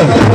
Yeah.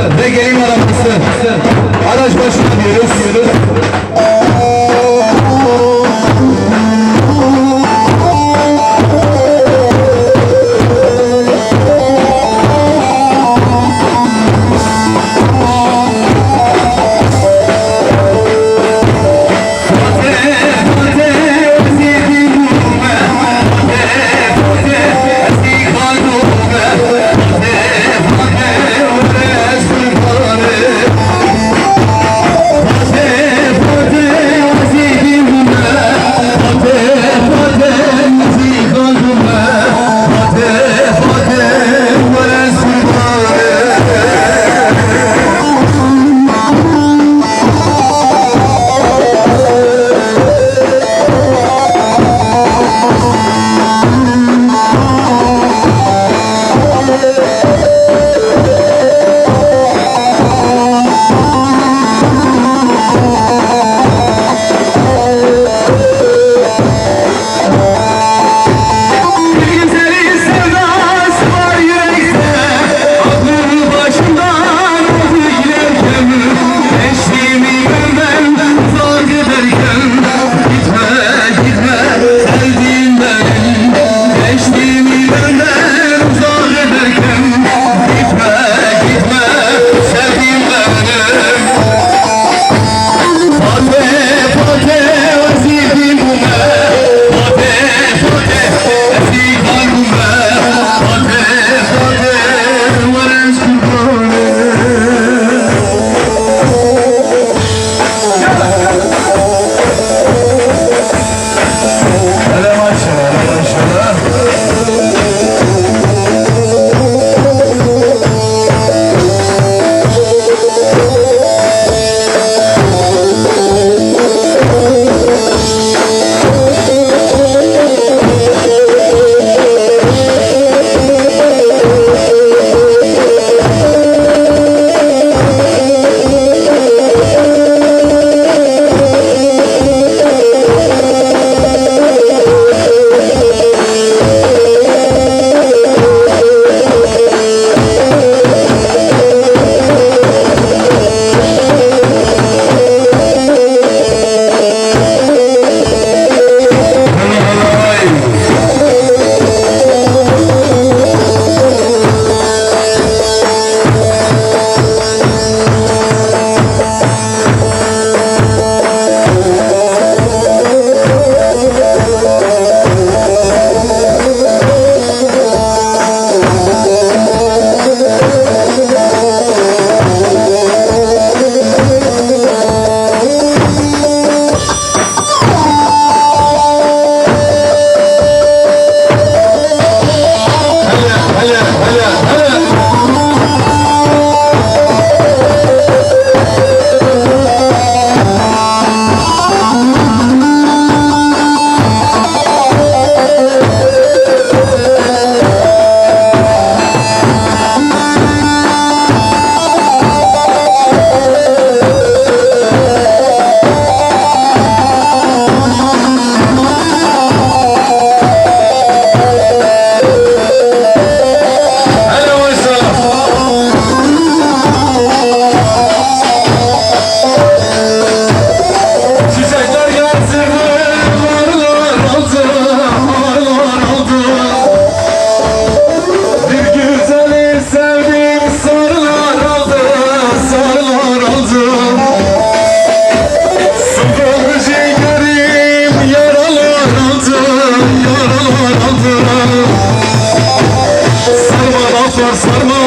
sarma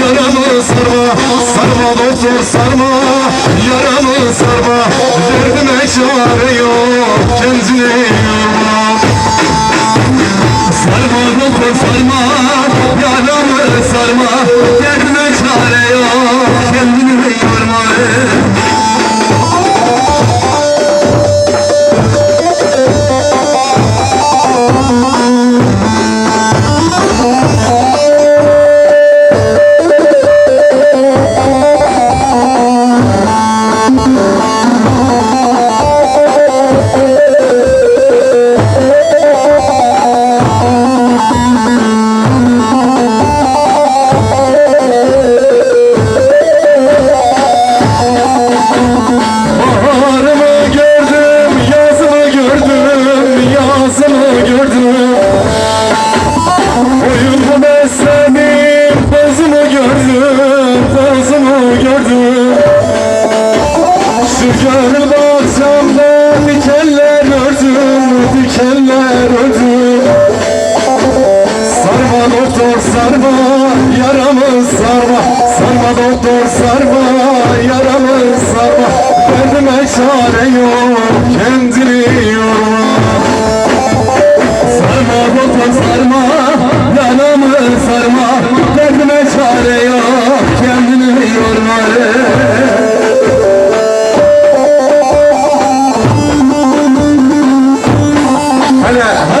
Yaramı sarma Sarma doktor sarma Yaramı sarma. Derdime çare yok Kendine Kör baksam da dikenler ördüm, dikenler ördüm Sarma doktor sarma, yaramı sarma. Sarma doktor sarma, yaramı sarma. Derdime çare yok, kendini yorma. Sarma doktor sarma 하냐